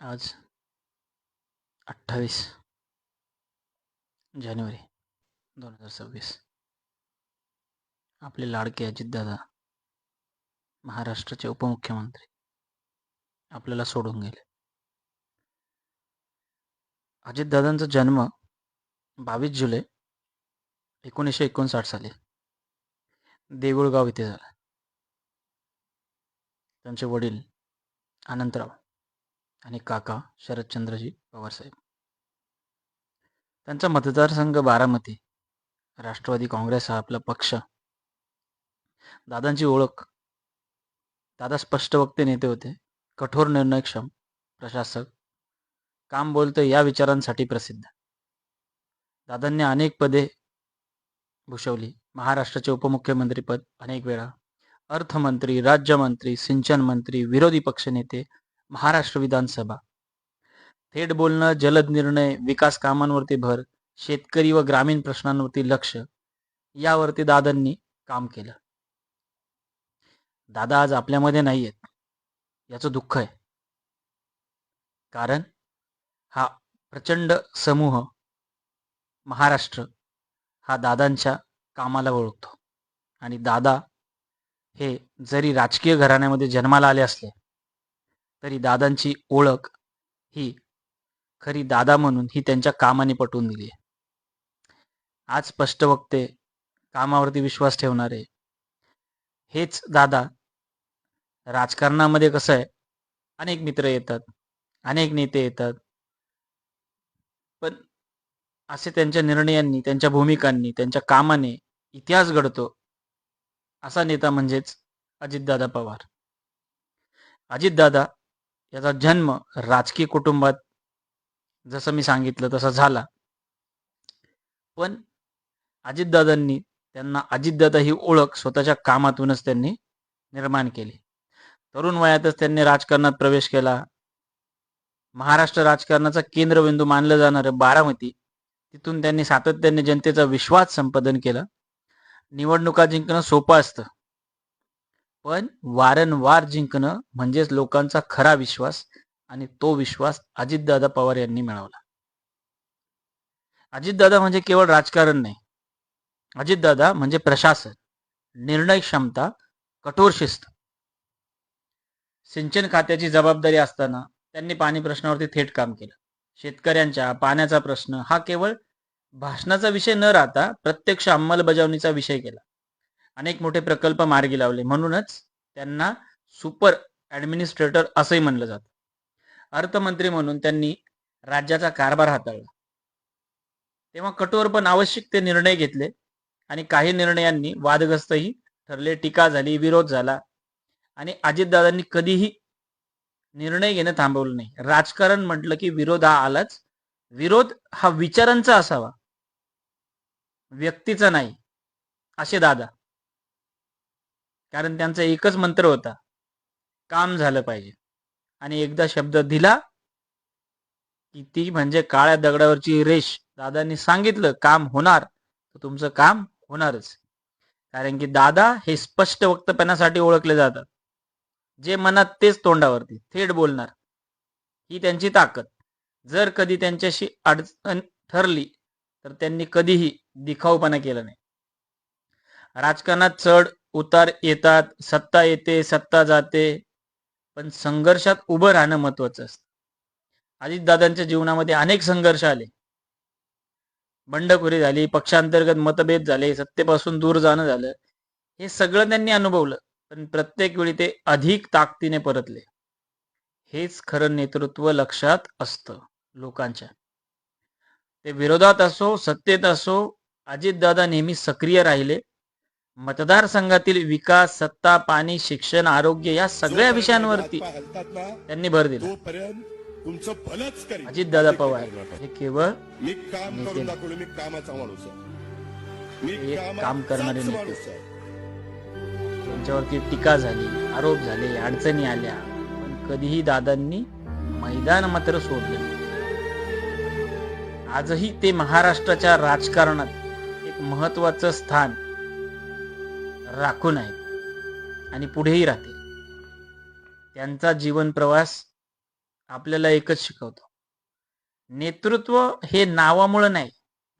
आज अठ्ठावीस जानेवारी दोन हजार सव्वीस. आपले लाडके अजितदादा महाराष्ट्राचे उपमुख्यमंत्री आपल्याला सोडून गेले. अजितदादांचा जन्म बावीस जुलै एकोणीसशे एकोणसाठ साली देऊळगाव इथे झाला. त्यांचे वडील अनंतराव आणि काका शरदचंद्रजी पवारसाहेब त्यांचा मतदारसंघ बारामती. राष्ट्रवादी काँग्रेस हा आपला पक्ष. दादांची ओळख. दादा स्पष्ट वक्ते नेते होते. कठोर निर्णयक्षम प्रशासक. काम बोलते या विचारांसाठी प्रसिद्ध. दादांनी अनेक पदे भूषवली. महाराष्ट्राचे उपमुख्यमंत्रीपद अनेक वेळा. अर्थमंत्री राज्यमंत्री सिंचन मंत्री विरोधी पक्षनेते महाराष्ट्र विधानसभा. थेट बोलणं जलद निर्णय विकास कामांवरती भर शेतकरी व ग्रामीण प्रश्नांवरती लक्ष यावरती दादांनी काम केलं. दादा आज आपल्यामध्ये नाही आहेत याचं दुःख आहे. कारण हा प्रचंड समूह महाराष्ट्र हा दादांच्या कामाला ओळखतो. आणि दादा हे जरी राजकीय घराण्यामध्ये जन्माला आले असले तरी दादांची ओळख ही खरी दादा म्हणून ही त्यांच्या कामाने पटवून दिली आहे. आज स्पष्ट वक्ते कामावरती विश्वास ठेवणारे हेच दादा राजकारणामध्ये कसं आहे? अनेक मित्र येतात अनेक नेते येतात. पण असे त्यांच्या निर्णयांनी त्यांच्या भूमिकांनी त्यांच्या कामाने इतिहास घडतो असा नेता म्हणजेच अजितदादा पवार. अजितदादा याचा जन्म राजकीय कुटुंबात जसं मी सांगितलं तसा झाला. पण अजितदादांनी त्यांना अजितदादा ही ओळख स्वतःच्या कामातूनच त्यांनी निर्माण केली. तरुण वयातच त्यांनी राजकारणात प्रवेश केला. महाराष्ट्र राजकारणाचा केंद्रबिंदू मानलं जाणारं बारामती तिथून त्यांनी सातत्याने जनतेचा विश्वास संपादन केला. निवडणुका जिंकणं सोपं असतं. पण वारंवार जिंकणं म्हणजेच लोकांचा खरा विश्वास आणि तो विश्वास अजितदादा पवार यांनी मिळवला. अजितदादा म्हणजे केवळ राजकारण नाही. अजितदादा म्हणजे प्रशासन निर्णय क्षमता कठोर शिस्त. सिंचन खात्याची जबाबदारी असताना त्यांनी पाणी प्रश्नावरती थेट काम केलं. शेतकऱ्यांच्या पाण्याचा प्रश्न हा केवळ भाषणाचा विषय न राहता प्रत्यक्ष अंमलबजावणीचा विषय केला. अनेक मोठे प्रकल्प मार्गी लावले. म्हणूनच त्यांना सुपर ऍडमिनिस्ट्रेटर असंही म्हणलं जातं. अर्थमंत्री म्हणून त्यांनी राज्याचा कारभार हाताळला. तेव्हा कठोर पण आवश्यक ते निर्णय घेतले आणि काही निर्णयांनी वादग्रस्तही ठरले टीका झाली विरोध झाला आणि अजितदादांनी कधीही निर्णय घेणं थांबवलं नाही. राजकारण म्हटलं की विरोध हा आलाच. विरोध हा विचारांचा असावा. व्यक्तीचा नाही. असे दादा. कारण त्यांचा एकच मंत्र होता काम झालं पाहिजे. आणि एकदा शब्द दिला की ती म्हणजे काळ्या दगडावरची रेष. दादांनी सांगितलं काम होणार तर तुमचं काम होणारच. कारण की दादा हे स्पष्ट वक्तपणासाठी ओळखले जातात. जे मनात तेच तोंडावरती थेट बोलणार. ही त्यांची ताकद. जर कधी त्यांच्याशी अडचण ठरली तर त्यांनी कधीही दिखाऊपणा केला नाही. राजकारणात चढ उतार येतात सत्ता येते सत्ता जाते पण संघर्षात उभं राहणं महत्वाचं असतं. अजितदादांच्या जीवनामध्ये अनेक संघर्ष आले. बंडखोरी झाली पक्षांतर्गत मतभेद झाले सत्तेपासून दूर जाणं झालं. हे सगळं त्यांनी अनुभवलं पण प्रत्येक वेळी ते अधिक ताकदीने परतले. हेच खरं नेतृत्व लक्षात असतं लोकांच्या. ते विरोधात असो सत्तेत असो अजितदादा नेहमी सक्रिय राहिले. मतदारसंघातील विकास सत्ता पाणी शिक्षण आरोग्य या सगळ्या विषयांवरती त्यांनी भर दिला तुमचं करीन अजितदादा पवार हे केवळ मी काम करून. दाखवलं मी कामाचा माणूस मी काम करणारे नेते. त्यांच्यावरती टीका झाली आरोप झाले अडचणी आल्या पण कधीही दादांनी मैदान मात्र सोडले. आजही ते महाराष्ट्राच्या राजकारणात एक महत्वाचं स्थान राखून आहेत. आणि पुढेही राहतील. त्यांचा जीवन प्रवास आपल्याला एकच शिकवतो. नेतृत्व हे नावामुळं नाही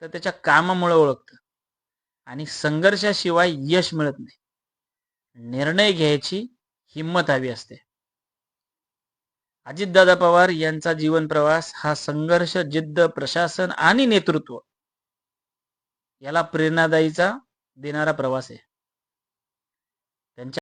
तर त्याच्या कामामुळे ओळखतं. आणि संघर्षाशिवाय यश मिळत नाही. निर्णय घ्यायची हिंमत हवी असते. अजितदादा पवार यांचा जीवन प्रवास हा संघर्ष जिद्द प्रशासन आणि नेतृत्व याला प्रेरणादायीचा देणारा प्रवास आहे.